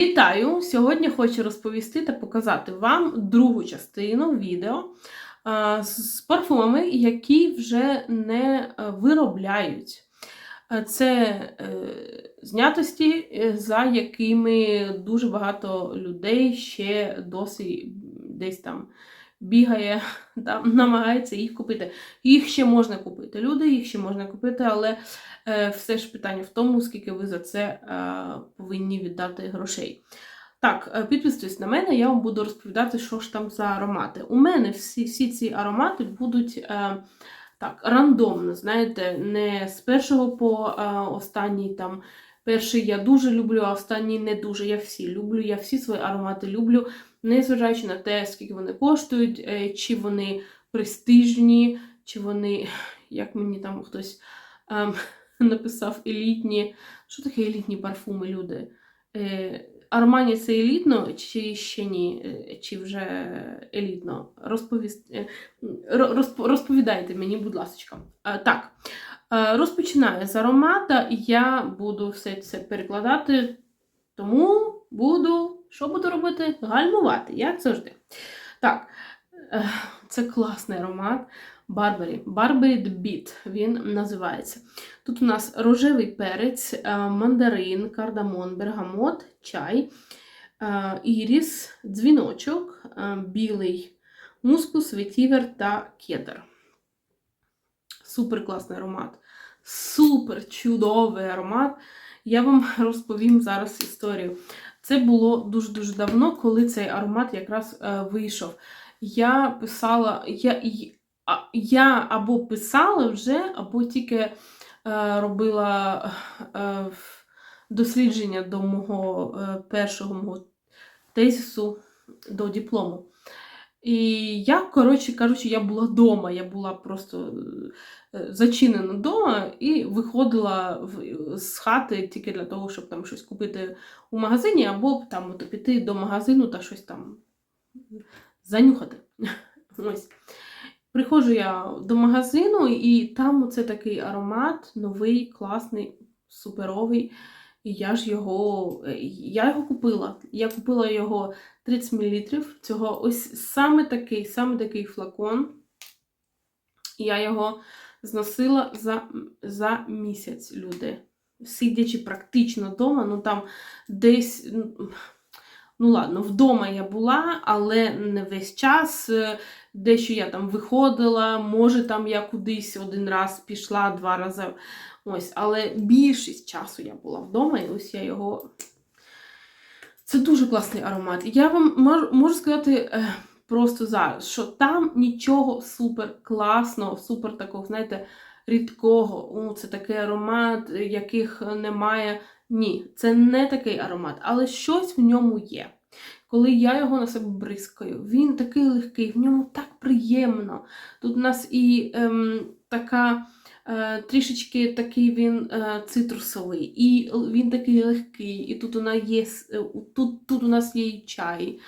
Вітаю! Сьогодні хочу розповісти та показати вам другу частину відео з парфумами, які вже не е, виробляють. Е, Це е, знятості, за якими дуже багато людей ще досі десь там бігає, там, намагається їх купити. Їх ще можна купити. Люди, їх ще можна купити, але все ж питання в тому, скільки ви за це е, повинні віддати грошей. Так, е, підписуйтесь на мене, я вам буду розповідати, що ж там за аромати. У мене всі, всі ці аромати будуть е, так, рандомно, знаєте, не з першого по е, останній там. Перший я дуже люблю, а останній не дуже. Я всі люблю, я всі свої аромати люблю, незважаючи на те, скільки вони коштують, е, чи вони престижні, чи вони, як мені там хтось ем, написав, елітні. Що таке елітні парфуми, люди? Е, Армані це елітно, чи ще ні, Е, чи вже елітно? Розповість, е, розп- розповідайте мені, будь ласка. Так, розпочинаю з аромата, і я буду все це перекладати, тому буду, що буду робити? Гальмувати, як завжди. Так, це класний аромат. Барбарі The Beat він називається. Тут у нас рожевий перець, е, мандарин, кардамон, бергамот, чай, е, іріс, дзвіночок, е, білий мускус, ветівер та кедр. Супер класний аромат. Супер чудовий аромат. Я вам розповім зараз історію. Це було дуже-дуже давно, коли цей аромат якраз вийшов. Я писала, я, я або писала вже, або тільки робила е, дослідження до мого е, першого мого тезису до диплому. І я, коротше кажучи, я була вдома, я була просто е, зачинена вдома і виходила з хати тільки для того, щоб там щось купити у магазині, або там от, піти до магазину та щось там занюхати. Ось. Приходжу я до магазину, і там оце такий аромат, новий, класний, суперовий. І я ж його, е, я його купила. Я купила його 30 мл. Цього ось саме такий, саме такий флакон. Я його зносила за, за місяць, люди. Сидячи практично вдома, ну там десь. ну, Ну, ладно, вдома я була, але не весь час. Дещо я там виходила, може, там я кудись один раз пішла, два рази. Ось, але більшість часу я була вдома, і ось я його. Це дуже класний аромат. Я вам можу сказати просто зараз, що там нічого супер класного, супер такого, знаєте, рідкого. О, це такий аромат, яких немає. Ні, це не такий аромат, але щось в ньому є. Коли я його на себе бризкаю, він такий легкий, в ньому так приємно. Тут у нас і ем, така е, трішечки такий він е, цитрусовий, і він такий легкий, і тут у нас є, е, тут, тут у нас є і чай,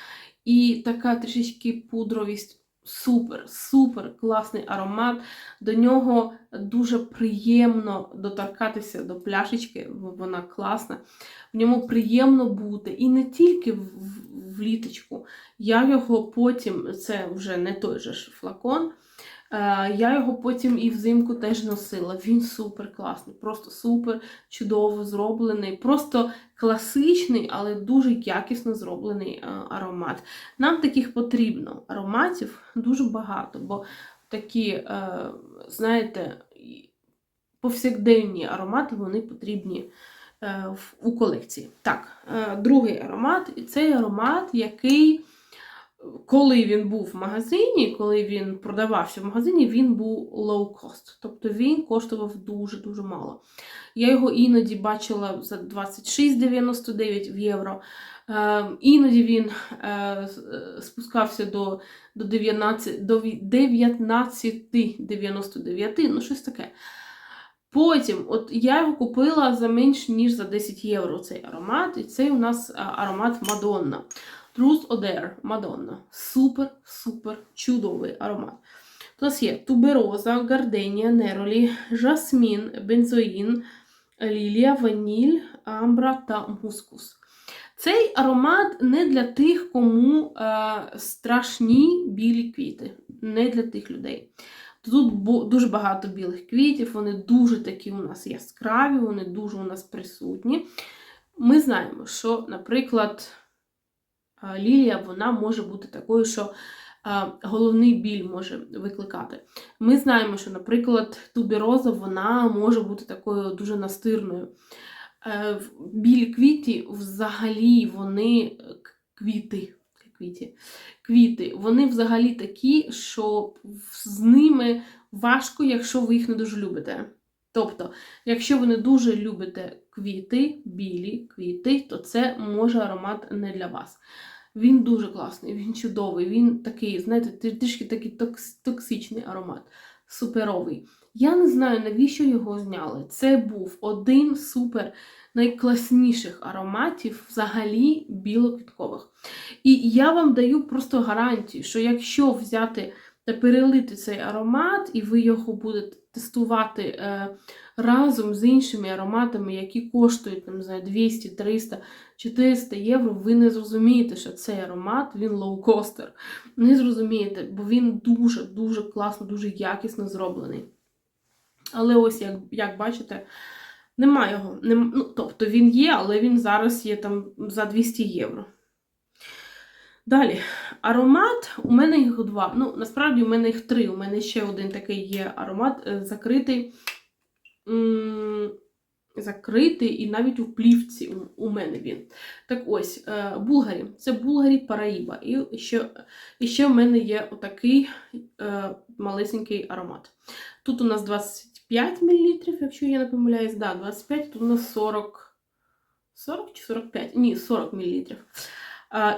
і така трішечки пудровість. Супер, супер класний аромат. До нього дуже приємно доторкатися до пляшечки, вона класна. В ньому приємно бути. І не тільки в, в, в літочку. Я його потім, це вже не той же флакон. Е, я його потім і взимку теж носила. Він супер класний, просто супер чудово зроблений, просто класичний, але дуже якісно зроблений е, аромат. Нам таких потрібно ароматів дуже багато, бо такі, е, знаєте, повсякденні аромати вони потрібні у колекції. Так, другий аромат, і цей аромат, який коли він був в магазині, коли він продавався в магазині, він був low cost. Тобто він коштував дуже-дуже мало. Я його іноді бачила за 26,99 в євро. Е, іноді він е, е, спускався до, до 19, до ві- 19,99, ну щось таке. Потім, от я його купила за менш ніж за 10 євро цей аромат, і це у нас аромат Мадонна. Truth Oder Мадонна. Супер-супер чудовий аромат. У нас є тубероза, гарденія, неролі, жасмін, бензоїн, лілія, ваніль, амбра та мускус. Цей аромат не для тих, кому е, страшні білі квіти, не для тих людей. Тут дуже багато білих квітів, вони дуже такі у нас яскраві, вони дуже у нас присутні. Ми знаємо, що, наприклад, лілія вона може бути такою, що головний біль може викликати. Ми знаємо, що, наприклад, тубероза вона може бути такою дуже настирною. Е, Білі квіті взагалі вони квіти. Квіті, квіти, вони взагалі такі, що з ними важко, якщо ви їх не дуже любите. Тобто, якщо ви не дуже любите квіти, білі квіти, то це може аромат не для вас. Він дуже класний, він чудовий, він такий, знаєте, трішки такий токс, токсичний аромат, суперовий. Я не знаю, навіщо його зняли. Це був один супер найкласніших ароматів взагалі білоквіткових. І я вам даю просто гарантію, що якщо взяти та перелити цей аромат, і ви його будете тестувати е, разом з іншими ароматами, які коштують там, не знаю, 200, 300, 400 євро, ви не зрозумієте, що цей аромат він лоукостер. Не зрозумієте, бо він дуже-дуже класно, дуже якісно зроблений. Але ось, як, як бачите, немає його. Нем, ну, тобто він є, але він зараз є там за 200 євро. Далі, аромат, у мене їх два. Ну, насправді, у мене їх три. У мене ще один такий є аромат е, закритий. Закритий і навіть у плівці у, мене він. Так ось, е, Булгарі. Це Булгарі Параїба. І ще, і ще в мене є отакий е, малесенький аромат. Тут у нас 25 мл, якщо я не помиляюсь, да, 25, тут у нас 40. 40 чи 45? Ні, 40 мл.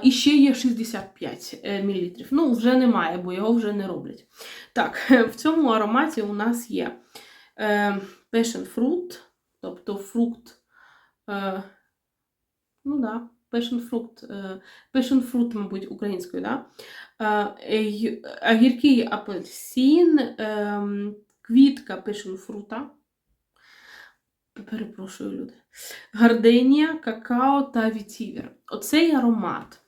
І ще є 65 мл. Ну, вже немає, бо його вже не роблять. Так, в цьому ароматі у нас є е, passion fruit, тобто фрукт. Е, ну да, passion fruit, е, passion fruit, мабуть, українською, да? Е, гіркий апельсин, е, квітка passion fruta. Перепрошую, люди. Гарденія, какао та вітівер. Оцей аромат.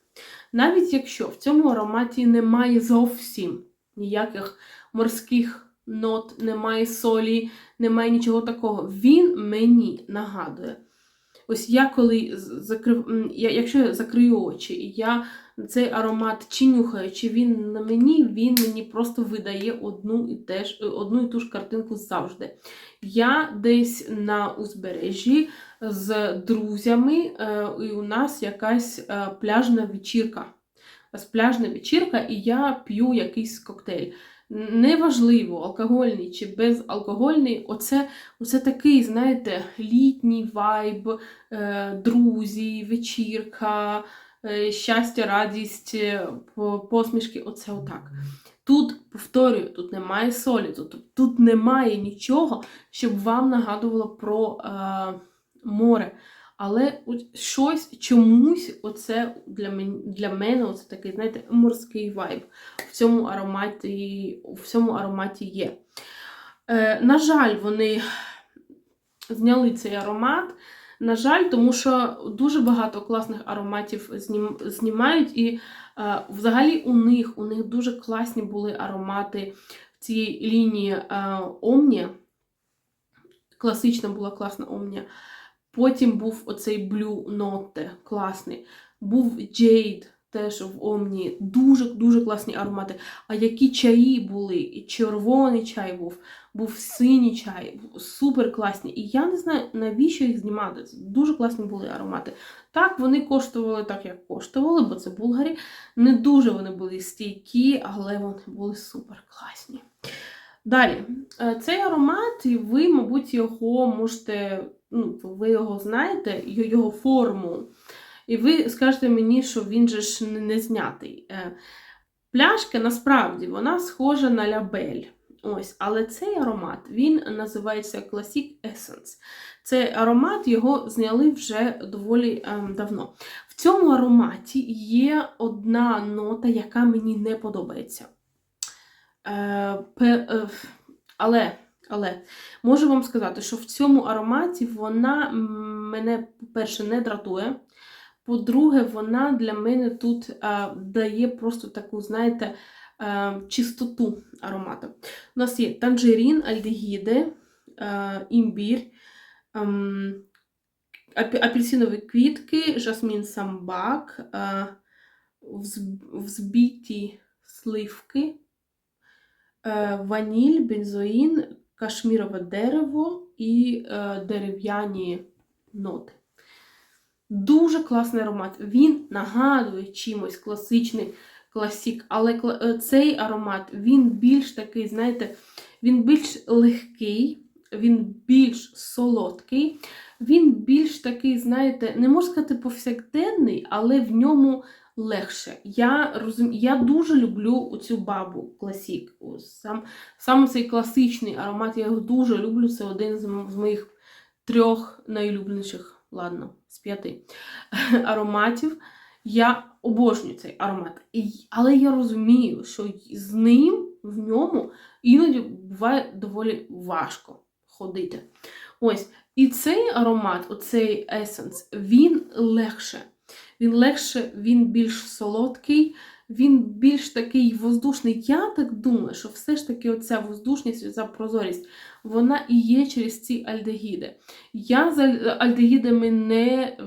Навіть якщо в цьому ароматі немає зовсім ніяких морських нот, немає солі, немає нічого такого, він мені нагадує. Ось я коли закрив, я, якщо я закрию очі, і я цей аромат чи нюхаю, чи він на мені, він мені просто видає одну і, теж, одну і ту ж картинку завжди. Я десь на узбережжі з друзями, е, і у нас якась е, пляжна вечірка. Ось Пляжна вечірка, і я п'ю якийсь коктейль. Неважливо, алкогольний чи безалкогольний, оце, оце такий, знаєте, літній вайб, е, друзі, вечірка, е, щастя, радість, е, посмішки. Оце отак. Тут, повторюю, тут немає солі, тут, тут немає нічого, щоб вам нагадувало про е, море. Але щось чомусь оце для мене, для мене оце такий, знаєте, морський вайб в цьому ароматі, в цьому ароматі є. Е, на жаль, вони зняли цей аромат. На жаль, тому що дуже багато класних ароматів знім, знімають, і е, взагалі у них у них дуже класні були аромати в цій лінії е, Омні. Класична була класна Омні. Потім був оцей Blue Note, класний. Був Jade теж в Омні. Дуже-дуже класні аромати. А які чаї були? І червоний чай був, був синій чай, супер класні. І я не знаю, навіщо їх знімати. Дуже класні були аромати. Так, вони коштували так, як коштували, бо це булгарі. Не дуже вони були стійкі, але вони були супер класні. Далі, е, цей аромат, і ви, мабуть, його можете, ну, ви його знаєте, його форму. І ви скажете мені, що він же ж не- знятий. Е, Пляшка насправді вона схожа на лябель. Ось, але цей аромат він називається Classic Essence. Цей аромат його зняли вже доволі ем, давно. В цьому ароматі є одна нота, яка мені не подобається. Е, пе- е, але, але можу вам сказати, що в цьому ароматі вона мене, по-перше, не дратує. По-друге, вона для мене тут е, дає просто таку, знаєте, е, чистоту аромату. У нас є танжерін, альдегіди, е, імбір, ем, апі- апельсинові квітки, жасмін самбак, взб- взбиті сливки, е, ваніль, бензоїн, кашмірове дерево і е, дерев'яні ноти. Дуже класний аромат. Він нагадує чимось класичний класік, але е, цей аромат він більш такий, знаєте, він більш легкий, він більш солодкий, він більш такий, знаєте, не можу сказати повсякденний, але в ньому легше. Я розум... я дуже люблю цю бабу класік. Сам, саме цей класичний аромат, я його дуже люблю. Це один з, моїх трьох найулюбленіших, ладно, з п'яти ароматів. Я обожнюю цей аромат. Але я розумію, що з ним в ньому іноді буває доволі важко ходити. Ось. І цей аромат, оцей есенс, він легше. Він легше, він більш солодкий, він більш такий воздушний. Я так думаю, що все ж таки оця воздушність, ця прозорість, вона і є через ці альдегіди. Я з альдегідами не,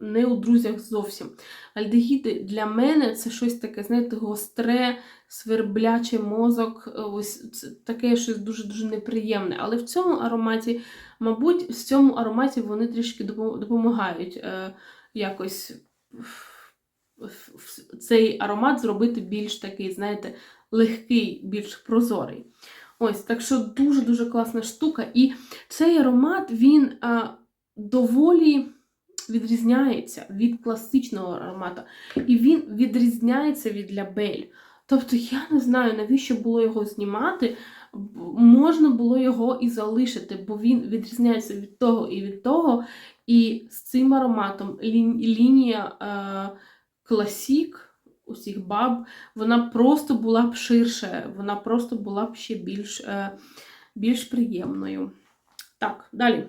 не у друзях зовсім. Альдегіди для мене це щось таке, знаєте, гостре, свербляче мозок, ось таке щось дуже-дуже неприємне. Але в цьому ароматі, мабуть, в цьому ароматі вони трішки допомагають е, якось цей аромат зробити більш такий, знаєте, легкий, більш прозорий. Ось, так що дуже-дуже класна штука. І цей аромат, він а, доволі відрізняється від класичного аромату. І він відрізняється від лябель. Тобто я не знаю, навіщо було його знімати. Можна було його і залишити, бо він відрізняється від того і від того. І з цим ароматом лі- лінія е, класік усіх баб, вона просто була б ширше, вона просто була б ще більш, е, більш приємною. Так, далі.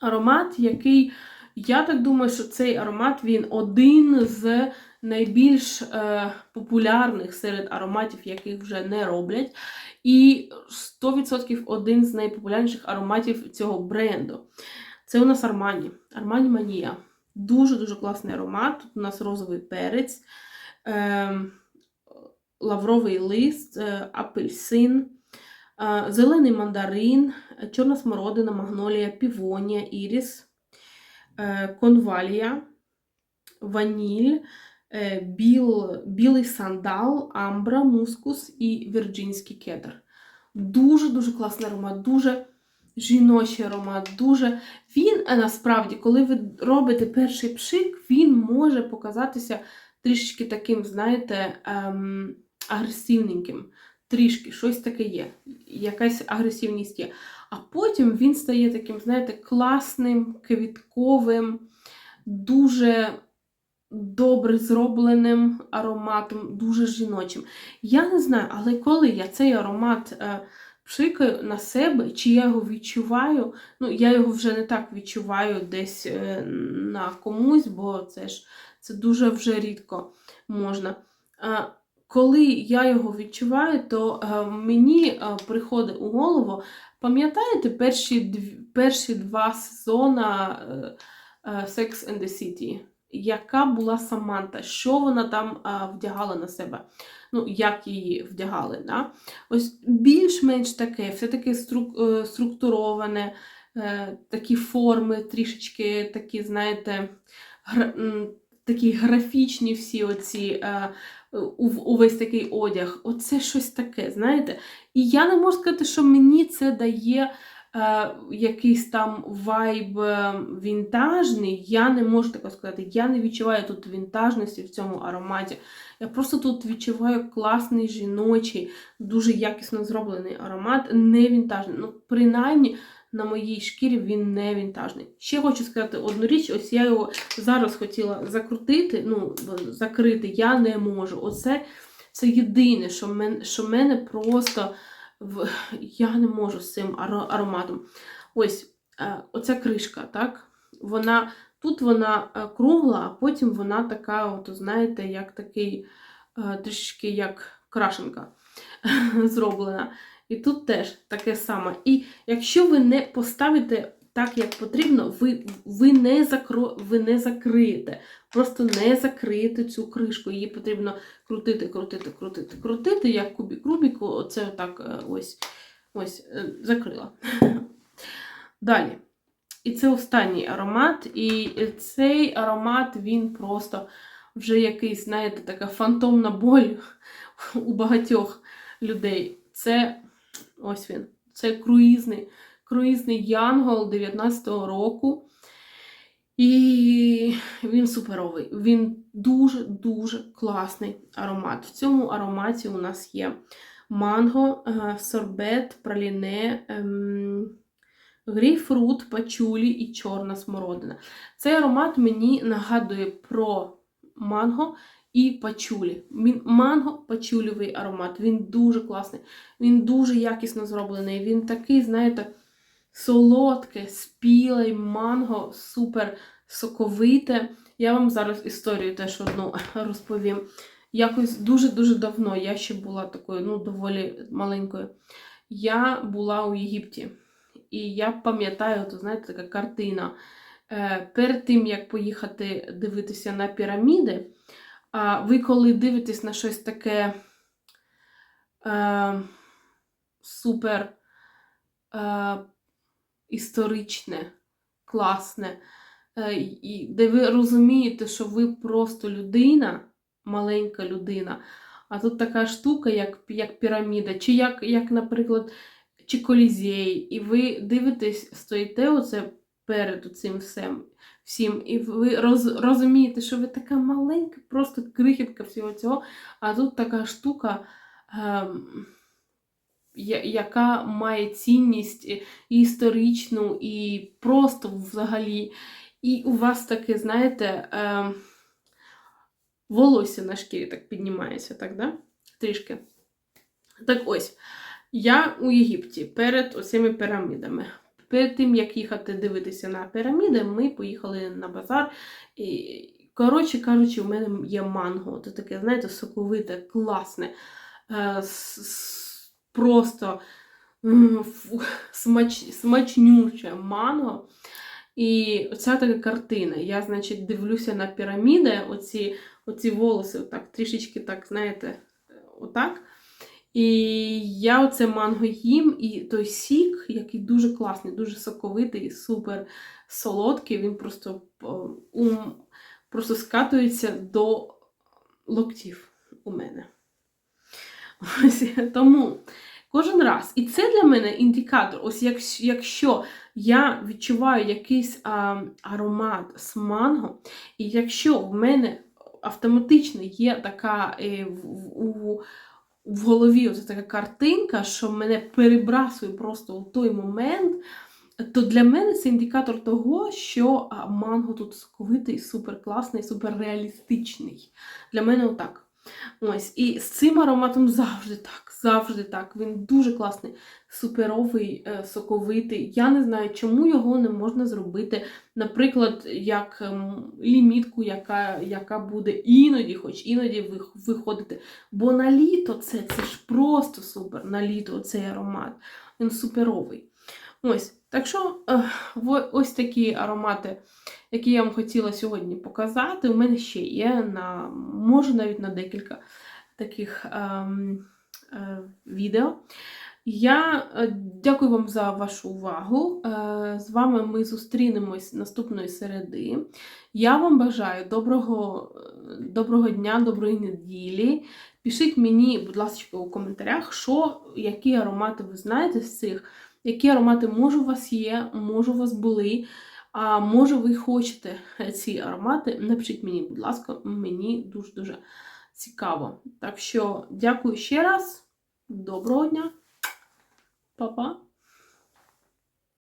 Аромат, який, я так думаю, що цей аромат він один з найбільш е, популярних серед ароматів, яких вже не роблять. І 100% один з найпопулярніших ароматів цього бренду. Це у нас Армані. Армані Манія. Дуже-дуже класний аромат. Тут у нас розовий перець, е, лавровий лист, е, апельсин, е, зелений мандарин, чорна смородина, магнолія, півонія, іріс, е, конвалія, ваніль, біл, білий сандал, амбра, мускус і вірджинський кедр. Дуже-дуже класний аромат, дуже жіночий аромат, дуже. Він е, насправді, коли ви робите перший пшик, він може показатися трішки таким, знаєте, ем, агресивненьким. Трішки, щось таке є, якась агресивність є. А потім він стає таким, знаєте, класним, квітковим, дуже добре зробленим ароматом, дуже жіночим. Я не знаю, але коли я цей аромат е, пшикаю на себе, чи я його відчуваю, ну, я його вже не так відчуваю десь е, на комусь, бо це ж це дуже вже рідко можна. Коли я його відчуваю, то е, мені е, приходить у голову, пам'ятаєте перші, перші два сезони Sex and the City? Яка була Саманта, що вона там а, вдягала на себе, ну, як її вдягали. Да? Ось більш-менш таке, все таке струк, е, структуроване, е, такі форми, трішечки такі, знаєте, гра, такі графічні всі оці, е, увесь такий одяг. Оце щось таке, знаєте. І я не можу сказати, що мені це дає якийсь там вайб е, вінтажний, я не можу такого сказати. Я не відчуваю тут вінтажності в цьому ароматі. Я просто тут відчуваю класний жіночий, дуже якісно зроблений аромат, не вінтажний. Ну, принаймні, на моїй шкірі він не вінтажний. Ще хочу сказати одну річ, ось я його зараз хотіла закрутити, ну, закрити, я не можу. Оце це єдине, що мен, що мене просто в... я не можу з цим ароматом. Ось е, оця кришка, так? Вона Тут вона е, кругла, а потім вона така, от, знаєте, як такий трішечки трішки як крашенка зроблена. І тут теж таке саме. І якщо ви не поставите так, як потрібно, ви, ви, не, закро, ви не закриєте. Просто не закриєте цю кришку. Її потрібно крутити, крутити, крутити, крутити, як кубік Рубіку. Оце так е, ось, ось е, закрила. Далі. І це останній аромат. І цей аромат, він просто вже якийсь, знаєте, така фантомна боль у багатьох людей. Це ось він. Це круїзний, круїзний Янгол 19-го року. І він суперовий. Він дуже-дуже класний аромат. В цьому ароматі у нас є манго, е, сорбет, праліне, ем, грейпфрут, пачулі і чорна смородина. Цей аромат мені нагадує про манго і пачулі. Він манго-пачулівий аромат. Він дуже класний, він дуже якісно зроблений. Він такий, знаєте, солодке, спілий манго, супер соковите. Я вам зараз історію теж одну розповім. Якось дуже-дуже давно я ще була такою, ну, доволі маленькою. Я була у Єгипті. І я пам'ятаю, то знаєте, така картина. Е, Перед тим, як поїхати дивитися на піраміди, а ви коли дивитесь на щось таке е, супер е, історичне, класне, е, де ви розумієте, що ви просто людина, маленька людина, а тут така штука, як як піраміда, чи як, як, наприклад, чи колізей, і ви дивитесь, стоїте оце перед цим всім, всім, і ви роз, розумієте, що ви така маленька, просто крихітка всього цього, а тут така штука. Ем, яка має цінність і історичну, і просто взагалі. І у вас таке, знаєте, е, волосся на шкірі так піднімається, так, да? Трішки. Так ось, я у Єгипті перед оцими пірамідами. Перед тим, як їхати дивитися на піраміди, ми поїхали на базар. І, Коротше кажучи, у мене є манго. Це таке, знаєте, соковите, класне. Е, просто смач, смачнюче манго. І оця така картина. Я, значить, дивлюся на піраміди, оці оці волоси, отак, трішечки так, знаєте, отак. І я оце манго їм, і той сік, який дуже класний, дуже соковитий, супер солодкий, він просто ум, просто скатується до локтів у мене. Ось, Тому кожен раз. І це для мене індикатор. Ось як, якщо я відчуваю якийсь а, аромат з манго, і якщо в мене автоматично є така е, в, в, в голові ось така картинка, що мене перебрасує просто у той момент. То для мене це індикатор того, що манго тут соковитий, супер класний, супер реалістичний. Для мене отак. Ось, І з цим ароматом завжди так, завжди так. Він дуже класний, суперовий, е, соковитий. Я не знаю, чому його не можна зробити, наприклад, як ем, лімітку, яка яка буде іноді, хоч іноді виходити. Бо на літо це це ж просто супер. На літо цей аромат. Він суперовий. Ось, Так що е, ось такі аромати які я вам хотіла сьогодні показати. У мене ще є, на, може навіть на декілька таких ем, е, відео. Я е, дякую вам за вашу увагу. Е, з вами ми зустрінемось наступної середи. Я вам бажаю доброго доброго дня, доброї неділі. Пишіть мені, будь ласка, у коментарях, що, які аромати ви знаєте з цих, які аромати, може, у вас є, може, у вас були. А може ви хочете ці аромати? Напишіть мені, будь ласка, мені дуже-дуже цікаво. Так що, дякую ще раз, доброго дня, Па-па!